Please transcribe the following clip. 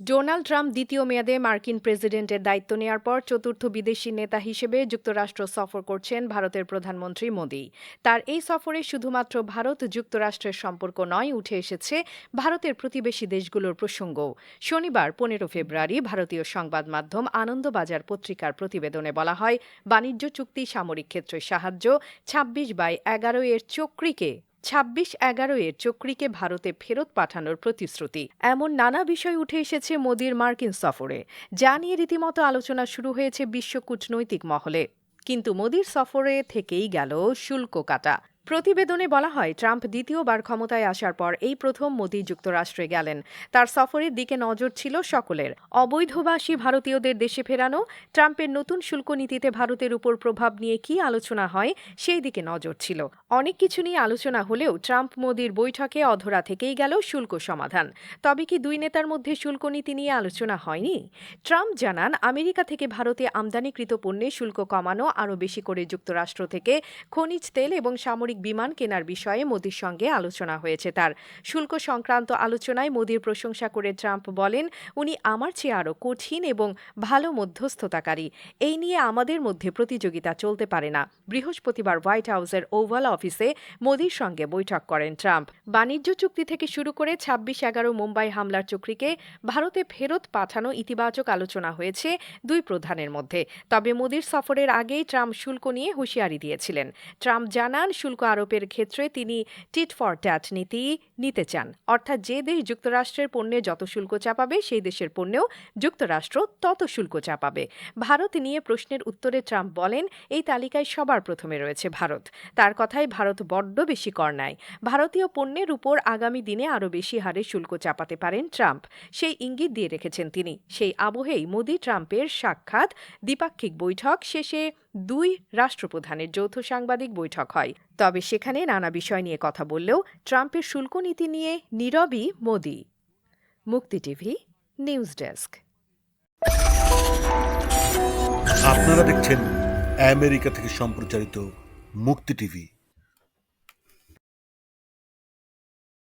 Donald Trump দ্বিতীয় মেয়াদে মার্কিন প্রেসিডেন্টের দায়িত্ব নেওয়ার পর চতুর্থ বিদেশি নেতা হিসেবে যুক্তরাষ্ট্র সফর করছেন ভারতের প্রধানমন্ত্রী মোদি। তার এই সফরে শুধুমাত্র ভারত যুক্তরাষ্ট্রের সম্পর্ক নয়, উঠে এসেছে ভারতের প্রতিবেশী দেশগুলোর প্রসঙ্গ। শনিবার, পনেরো ফেব্রুয়ারি, ভারতীয় সংবাদ মাধ্যম আনন্দবাজার পত্রিকার প্রতিবেদনে বলা হয়, বাণিজ্য চুক্তি সামরিক ক্ষেত্রে সাহায্য, ছাব্বিশ বাই এগারো এর চক্রিকে ছাব্বিশ এগারো এর চক্রিকে ভারতে ফেরত পাঠানোর প্রতিশ্রুতি। এমন নানা বিষয় উঠে এসেছে মোদির মার্কিন সফরে। যা নিয়ে রীতিমতো আলোচনা শুরু হয়েছে বিশ্ব কূটনৈতিক মহলে। কিন্তু মোদির সফরে থেকেই গেল শুল্ক কাটা। প্রতিবেদনে বলা হয়, ট্রাম্প দ্বিতীয়বার ক্ষমতায় আসার পর এই প্রথম মোদি যুক্তরাষ্ট্রে গেলেন। তার সফরের দিকে নজর ছিল সকলের। অবৈধবাসী ভারতীয়দের দেশে ফেরানো, ট্রাম্পের নতুন শুল্ক নীতিতে ভারতের উপর প্রভাব নিয়ে কি আলোচনা হয়, সেই দিকে নজর ছিল। অনেক কিছু নিয়ে আলোচনা হলেও ট্রাম্প মোদির বৈঠকে অধরা থেকেই গেল শুল্ক সমাধান। তবে কি দুই নেতার মধ্যে শুল্ক নীতি নিয়ে আলোচনা হয়নি? ট্রাম্প জানান, আমেরিকা থেকে ভারতে আমদানিকৃত পণ্যে শুল্ক কমানো, আরও বেশি করে যুক্তরাষ্ট্র থেকে খনিজ তেল এবং সামরিক বিমান কেনার বিষয়ে মোদির সঙ্গে আলোচনা হয়েছে তার। শুল্ক সংক্রান্ত আলোচনায় মোদির প্রশংসা করে ট্রাম্প বলেন, উনি আমার চেয়ে আরও কঠিন এবং ভালো মধ্যস্থতাকারী। এই নিয়ে আমাদের মধ্যে প্রতিযোগিতা চলতে পারে না। বৃহস্পতিবার হোয়াইট হাউসের ওভাল অফিসে মোদির সঙ্গে বৈঠক করেন ট্রাম্প। বাণিজ্য চুক্তি থেকে শুরু করে ছাব্বিশ এগারো মুম্বাই হামলার চক্রীকে ভারতে ফেরত পাঠানো ইতিবাচক আলোচনা হয়েছে দুই প্রধানের মধ্যে। তবে মোদির সফরের আগেই ট্রাম্প শুল্ক নিয়ে হুঁশিয়ারি দিয়েছিলেন। ট্রাম্প জানান, শুল্ক আরোপের ক্ষেত্রে তিনি টিট ফর ট্যাট নীতি নিতে চান। অর্থাৎ যে দেশ যুক্তরাষ্ট্রের পণ্যে যত শুল্ক চাপাবে, সেই দেশের পণ্যেও যুক্তরাষ্ট্র তত শুল্ক চাপাবে। ভারত নিয়ে প্রশ্নের উত্তরে ট্রাম্প বলেন, এই তালিকায় সবার প্রথমে রয়েছে ভারত। তার কথায় ভারত বড্ড বেশি কর নেয় ভারতীয় পণ্যের উপর আগামী দিনে আরও বেশি হারে শুল্ক চাপাতে পারেন ট্রাম্প। সেই ইঙ্গিত দিয়ে রেখেছেন তিনি। সেই আবহেই মোদি ট্রাম্পের সাক্ষাৎ, দ্বিপাক্ষিক বৈঠক শেষে দুই রাষ্ট্রপ্রধানের যৌথ সাংবাদিক বৈঠক হয়। তবে সেখানে নানা বিষয় নিয়ে কথা বললেও ট্রাম্পের শুল্ক নীতি নিয়ে নীরবই মোদি। মুক্তি টিভি, নিউজ ডেস্ক। আপনারা দেখছেন আমেরিকা থেকে সম্প্রচারিত মুক্তি টিভি।